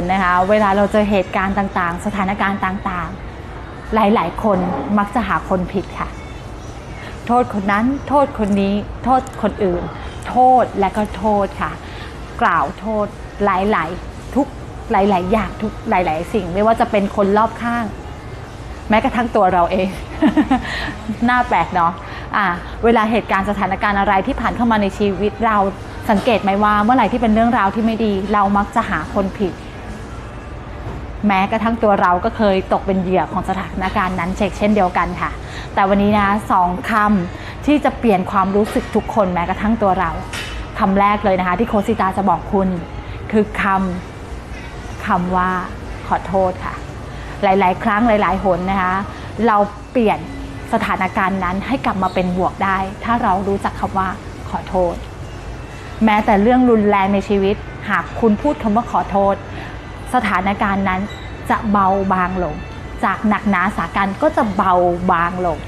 นนะคะ เวลาเราเจอเหตุการณ์ต่างๆ สถานการณ์ต่างๆ หลายๆ คนมักจะหาคนผิดค่ะ โทษคนนั้น โทษคนนี้ โทษคนอื่น โทษและก็โทษค่ะ กล่าวโทษหลายๆ ทุกหลายๆ อย่างทุกหลาย ๆ สิ่ง ไม่ว่าจะเป็นคนรอบข้าง แม้กระทั่งตัวเราเอง น่าแปลกเนาะอ่าเวลาเหตุการณ์สถานการณ์อะไรที่ผ่านเข้ามาในชีวิตเราสังเกตไหมว่าเมื่อไหร่ที่เป็นเรื่องราวที่ไม่ดี เรามักจะหาคนผิด แม้กระทั่งตัวเราก็เคยตกเป็นเหยื่อของสถานการณ์นั้นเช็คเช่นเดียวกันค่ะ แต่วันนี้นะสองคำที่จะเปลี่ยนความรู้สึกทุกคนแม้กระทั่งตัวเราคำแรกเลยนะคะ ที่โคสิตาจะบอกคุณ คือคำคำว่าขอโทษค่ะ หลาย ๆ ครั้งหลาย ๆ หนนะคะ เราเปลี่ยนสถานการณ์นั้นให้กลับมาเป็นบวกได้ ถ้าเรารู้จักคำว่าขอโทษ แม้แต่เรื่องรุนแรงในชีวิต หากคุณพูดคำว่าขอโทษ สถานการณ์นั้นจะเบาบางลง จากหนักหนาสากันก็จะเบาบางลง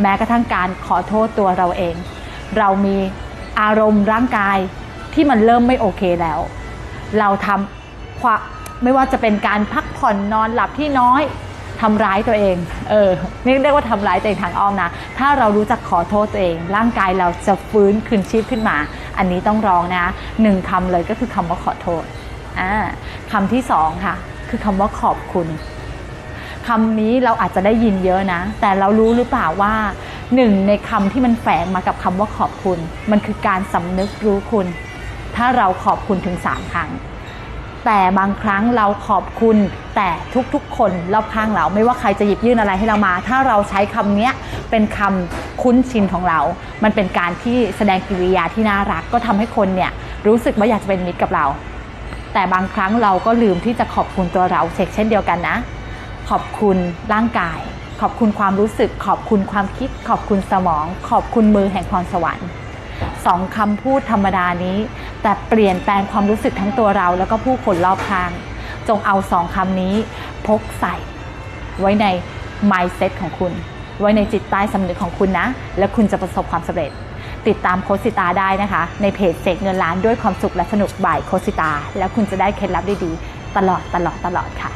แม้กระทั่งการขอโทษตัวเราเอง เรามีอารมณ์ร่างกายที่มันเริ่มไม่โอเคแล้ว เราทำความไม่ว่าจะเป็นการพักผ่อนนอนหลับที่น้อยทำร้ายตัวเอง เออ นี่เรียกว่าทำร้ายตัวเองทางอ้อมนะ ถ้าเรารู้จักขอโทษตัวเอง ร่างกายเราจะฟื้นคืนชีพขึ้นมา อันนี้ต้องร้องนะหนึ่งคำเลยก็คือคำว่าขอโทษ คำที่สองค่ะ คือคำว่าขอบคุณคำนี้เราอาจจะได้ยินเยอะนะ แต่เรารู้หรือเปล่าว่าหนึ่งในคำที่มันแฝงมากับคำว่าขอบคุณ มันคือการสำนึกรู้คุณ ถ้าเราขอบคุณถึงสามครั้ง แต่บางครั้งเราขอบคุณ แต่ทุกๆ คนรอบข้างเราไม่ว่าใครจะหยิบยื่นอะไรให้เรามา ถ้าเราใช้คำนี้เป็นคำคุ้นชินของเรา มันเป็นการที่แสดงกิริยาที่น่ารัก ก็ทำให้คนเนี่ยรู้สึกว่าอยากจะเป็นมิตรกับเรา แต่บางครั้งเราก็ลืมที่จะขอบคุณตัวเราเช็คเช่นเดียวกันนะ ขอบคุณร่างกาย ขอบคุณความรู้สึก ขอบคุณความคิด ขอบคุณสมอง ขอบคุณมือแห่งพรสวรรค์สองคำพูดธรรมดานี้ แต่เปลี่ยนแปลงความรู้สึกทั้งตัวเรา แล้วก็ผู้คนรอบข้าง จงเอาสองคำนี้พกใส่ ไว้ใน mindset ของคุณ ไว้ในจิตใต้สำนึกของคุณนะ และคุณจะประสบความสำเร็จ ติดตามโคสิตาได้นะคะ ในเพจเสกเงินล้านด้วยความสุขและสนุกบ่ายโคสิตา แล้วคุณจะได้เคล็ดลับดีๆ ตลอดตลอดตลอดค่ะ